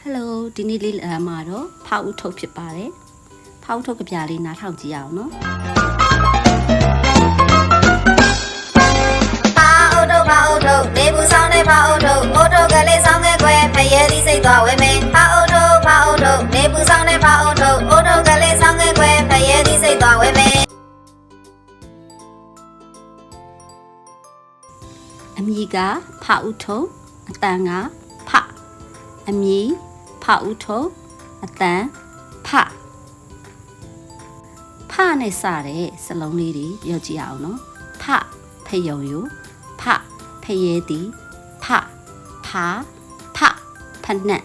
ဟယ်လိုဒီနေ့လေးလာမှာတော့ဖောက်ဥထုတ်ဖြစ်ပါတယ်ဖောက်ဥထုတ်ကြပြလေးနားထောင်ကြည့်ရအောင်နော်ပါအိုတိုပါအိုတိုနေဘူးဆောင်နေပါအိုတိုအိုတိုကလေးဆောင်ခဲ့ကွယ်ဖရဲသီးစိတ်သွားဝဲမယ်ပါအိုတိုပါအိုတိုနေဘူးဆောင်နေပါအိုတိုအိုတိုကလေးဆောင်ခဲ့ကွယ်ဖရဲသီးစိတ်သွားဝဲမယ်အမည်ကဖောက်ဥထုတ်အတန်ကဖအမည် ဖောက်ဥထုတ်အတန်ဖဖနဲ့စတဲ့စလုံးလေးတွေပြောကြည့်အောင်နော်ဖဖယုံယိုဖဖရဲတီဖဖဖဖနက်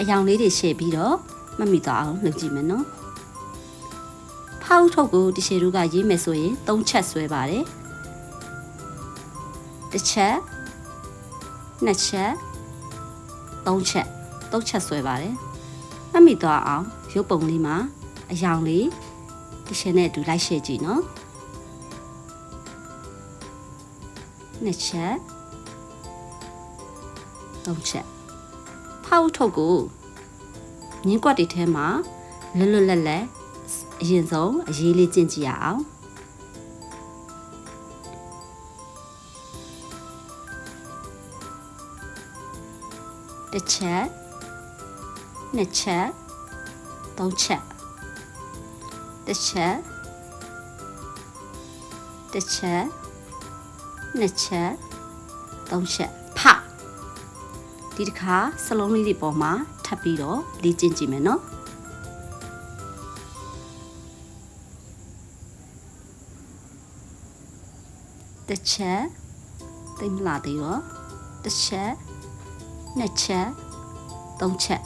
အယောင်လေးတွေရှေ့ပြီးတော့မမိသွားအောင်လုပ်ကြည့်မယ်နော်ဖောက်ထုတ်ကိုဒီရှေတို့ကရေးမယ်ဆိုရင်၃ချက်ဆွဲပါတယ်တစ်ချက်နှစ်ချက်သုံးချက် သုံးချက်ဆွဲပါတယ်မှတ်မိသွားအောင်ရုပ်ပုံလေးမှာအယောင်လေးဒီရှေနဲ့အတူလိုက်ရှည်ကြည့်နော်နှစ်ချက်သုံးချက်ဖောက်ထုတ်ကိုမြင်းကွက်တွေထဲမှာလွတ်လွတ်လပ်လပ်အရင်ဆုံးအရေးလေးကျင့်ကြည့်ရအောင်တစ်ချက် နှစ်ချက်သုံးချက်တစ်ချက်တစ်ချက်နှစ်ချက်သုံးချက်ဖဒီတစ်ခါစလုံးလေးတွေပေါ်မှာထပ်ပြီးတော့လေ့ကျင့်ကြည့်မယ်နော်တစ်ချက်သိမ့်လာသေးရောတစ်ချက်နှစ်ချက်သုံးချက်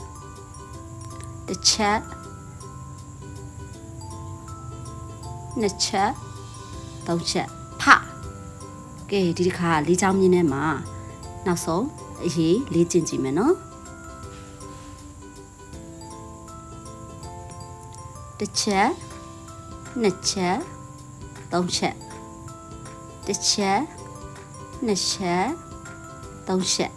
တစ်ချက်နှစ်ချက်သုံးချက်ဖကဲဒီတစ်ခါလေးချောင်းမြင်းထဲမှာနောက်ဆုံးအရေးလေးကျင့်ကြည့်မယ်နော်တစ်ချက်နှစ်ချက်သုံးချက်တစ်ချက်နှစ်ချက်သုံးချက်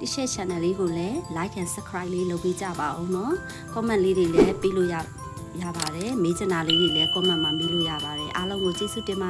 တိရှက် channel လေးကိုလည်း like and subscribe လေးလုပ်ပေးကြပါဦးနော် comment လေးတွေလည်းပေးလို့ရရပါတယ်မေးချင်တာလေးတွေလည်း comment မှာမေးလို့ရပါတယ်အားလုံးကိုကျေးဇူးတင်ပါ